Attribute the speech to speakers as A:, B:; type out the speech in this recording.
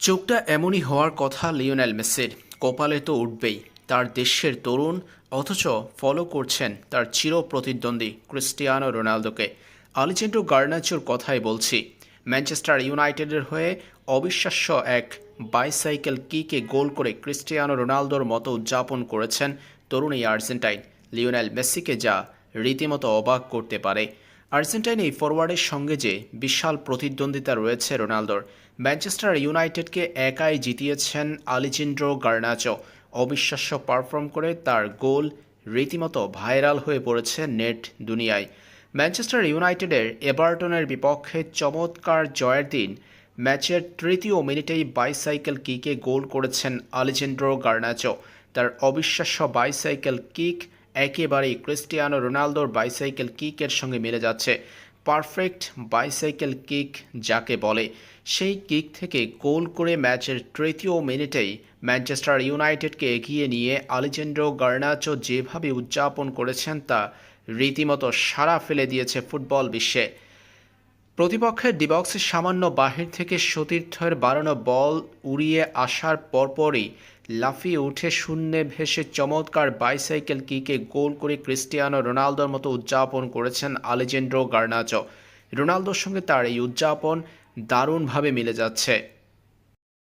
A: চোখটা এমনই হওয়ার কথা লিওনেল মেসির। কপালে তো উঠবেই। তার দেশের তরুণ, অথচ ফলো করছেন তার চির প্রতিদ্বন্দ্বী ক্রিস্টিয়ানো রোনালদোকে। আলিচেন্ডো গার্নাচোর কথাই বলছি। ম্যানচেস্টার ইউনাইটেডের হয়ে অবিশ্বাস্য এক বাইসাইকেল কিকে গোল করে ক্রিস্টিয়ানো রোনালদোর মতো উদযাপন করেছেন তরুণ এই আর্জেন্টাইন। লিওনেল মেসিকে যা রীতিমতো অবাক করতে পারে। আর্জেন্টাইন এই ফরওয়ার্ডের সঙ্গে যে বিশাল প্রতিদ্বন্দ্বিতা রয়েছে রোনালদোর ম্যানচেস্টার ইউনাইটেডকে একাই জিতিয়েছেন আলিজিন্ড্রো গার্নাচো। অবিশ্বাস্য পারফর্ম করে তার গোল রীতিমতো ভাইরাল হয়ে পড়েছে নেট দুনিয়ায়। ম্যানচেস্টার ইউনাইটেডের এবারটনের বিপক্ষে চমৎকার জয়ের দিন। ম্যাচের তৃতীয় মিনিটেই বাইসাইকেল কিকে গোল করেছেন আলেজেন্ড্রো গার্নাচো। তার অবিশ্বাস্য বাইসাইকেল কিক একেবারেই ক্রিস্টিয়ানো রোনালদোর বাইসাইকেল কিকের সঙ্গে মিলে যাচ্ছে। পারফেক্ট বাইসাইকেল কিক যাকে বলে। সেই কিক থেকে গোল করে ম্যাচের তৃতীয় মিনিটেই ম্যানচেস্টার ইউনাইটেডকে এগিয়ে নিয়ে আলিজেন্ড্রো গার্নাচো যেভাবে উদযাপন করেছেন তা রীতিমতো সাড়া ফেলে দিয়েছে ফুটবল বিশ্বে। প্রতিপক্ষের ডিবক্সের সামান্য বাহির থেকে সতীর্থের বাড়ানো বল উড়িয়ে আসার পরপরই লাফিয়ে উঠে শূন্যে ভেসে চমৎকার বাইসাইকেল কিকে গোল করে ক্রিস্টিয়ানো রোনালদোর মতো উদযাপন করেছেন আলেজেন্ড্রো গার্নাচো। রোনালদোর সঙ্গে তার এই উদযাপন দারুণভাবে মিলে যাচ্ছে।